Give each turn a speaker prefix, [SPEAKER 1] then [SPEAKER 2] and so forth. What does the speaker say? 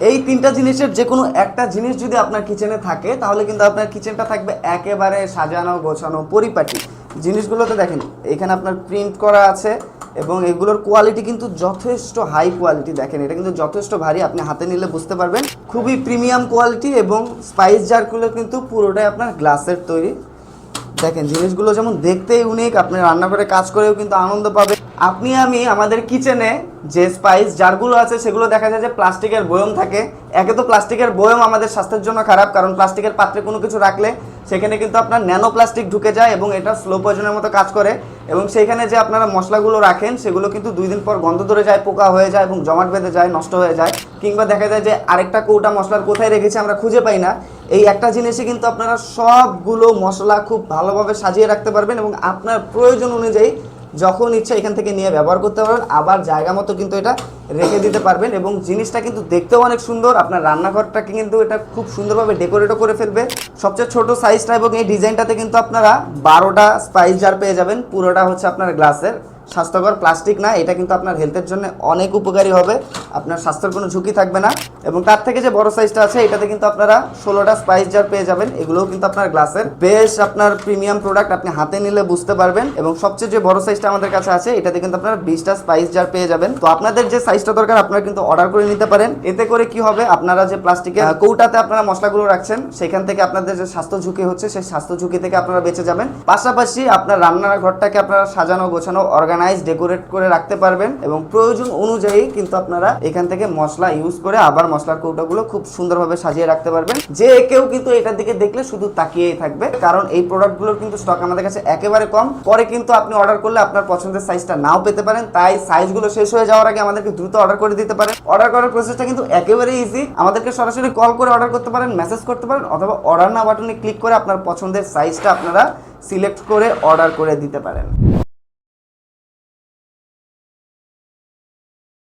[SPEAKER 1] এই তিনটা জিনিসের যে কোনো একটা জিনিস যদি আপনার কিচেনে থাকে, তাহলে কিন্তু আপনার কিচেনটা থাকবে একেবারে সাজানো, গোছানো, পরিপাটি। জিনিসগুলোতে দেখেন, এখানে আপনার প্রিন্ট করা আছে এবং এগুলোর কোয়ালিটি কিন্তু যথেষ্ট হাই কোয়ালিটি দেখেন। এটা কিন্তু যথেষ্ট ভারী, আপনি হাতে নিলে বুঝতে পারবেন। খুবই প্রিমিয়াম কোয়ালিটি এবং স্পাইস জারগুলো কিন্তু পুরোটাই আপনার গ্লাসের তৈরি। দেখেন, জিনিসগুলো যেমন দেখতেই ইউনিক আপনি রান্না করে কাজ করেও কিন্তু আনন্দ পাবেন। আপনি, আমি, আমাদের কিচেনে যে স্পাইস জারগুলো আছে, সেগুলো দেখা যায় যে প্লাস্টিকের বয়ম থাকে। একে তো প্লাস্টিকের বয়ম আমাদের স্বাস্থ্যের জন্য খারাপ, কারণ প্লাস্টিকের পাত্রে কোনো কিছু রাখলে সেখানে কিন্তু আপনার ন্যানো প্লাস্টিক ঢুকে যায় এবং এটা স্লো পয়জনের মতো কাজ করে। এবং সেইখানে যে আপনারা মশলাগুলো রাখেন, সেগুলো কিন্তু দুই দিন পর গন্ধ ধরে যায়, পোকা হয়ে যায় এবং জমাট বেঁধে যায়, নষ্ট হয়ে যায়। কিংবা দেখা যায় যে আরেকটা কৌটা মশলার কোথায় রেখেছি আমরা খুঁজে পাই না। এই একটা জিনিসে কিন্তু আপনারা সবগুলো মশলা খুব ভালোভাবে সাজিয়ে রাখতে পারবেন এবং আপনার প্রয়োজন অনুযায়ী যখন ইচ্ছা এখান থেকে নিয়ে ব্যবহার করতে পারবেন, আবার জায়গা মতো কিন্তু এটা রেখে দিতে পারবেন এবং জিনিসটা কিন্তু দেখতেও অনেক সুন্দর। আপনার রান্নাঘরটাকে কিন্তু এটা খুব সুন্দরভাবে ডেকোরেটও করে ফেলবে। সবচেয়ে ছোট সাইজটা এবং এই ডিজাইনটাতে কিন্তু আপনারা বারোটা স্পাইস জার পেয়ে যাবেন, পুরোটা হচ্ছে আপনার গ্লাসের স্বাস্থ্যকর প্লাস্টিক না, এটা কিন্তু আপনার হেলথের জন্য অনেক উপকারী হবে। আপনার স্বাস্থ্যের কোনো ঝুঁকি থাকবে না। এবং তার থেকে যে বড় সাইজটা আছে, এটাতে কিন্তু আপনারা ষোলোটা স্পাইস জার পেয়ে যাবেন। এগুলোও কিন্তু আপনার গ্লাসের বেশ আপনার প্রিমিয়াম প্রোডাক্ট আপনি হাতে নিলে বুঝতে পারবেন। এবং সবচেয়ে যে বড় সাইজটা আমাদের কাছে আছে, এটাতে কিন্তু আপনারা বিশটা স্পাইস জার পেয়ে যাবেন। তো আপনাদের যে সাইজটা দরকার, আপনারা কিন্তু অর্ডার করে নিতে পারেন। এতে করে কি হবে, আপনারা যে প্লাস্টিকের কৌটাতে আপনারা মশলাগুলো রাখছেন, সেখান থেকে আপনাদের যে স্বাস্থ্য ঝুঁকি হচ্ছে, সেই স্বাস্থ্য ঝুঁকি থেকে আপনারা বেঁচে যাবেন। পাশাপাশি আপনার রান্নার ঘরটাকে আপনারা সাজানো, গোছানো অর্গানাইজ ডেকোরেট করে রাখতে পারবেন এবং প্রয়োজন অনুযায়ী কিন্তু আপনারা এখান থেকে মশলা ইউজ করে আবার মশলার কৌটাগুলো খুব সুন্দরভাবে সাজিয়ে রাখতে পারবেন। যে কেউ কিন্তু এটার দিকে দেখলে শুধু তাকিয়েই থাকবে, কারণ এই প্রোডাক্টগুলোর কিন্তু স্টক আমাদের কাছে একেবারে কম। পরে কিন্তু আপনি অর্ডার করলে আপনার পছন্দের সাইজটা নাও পেতে পারেন, তাই সাইজগুলো শেষ হয়ে যাওয়ার আগে আমাদেরকে দ্রুত অর্ডার করে দিতে পারেন। অর্ডার করার প্রসেসটা কিন্তু একেবারে ইজি আমাদেরকে সরাসরি কল করে অর্ডার করতে পারেন মেসেজ করতে পারেন, অথবা অর্ডার না বাটনে ক্লিক করে আপনার পছন্দের সাইজটা আপনারা সিলেক্ট করে অর্ডার করে দিতে পারেন।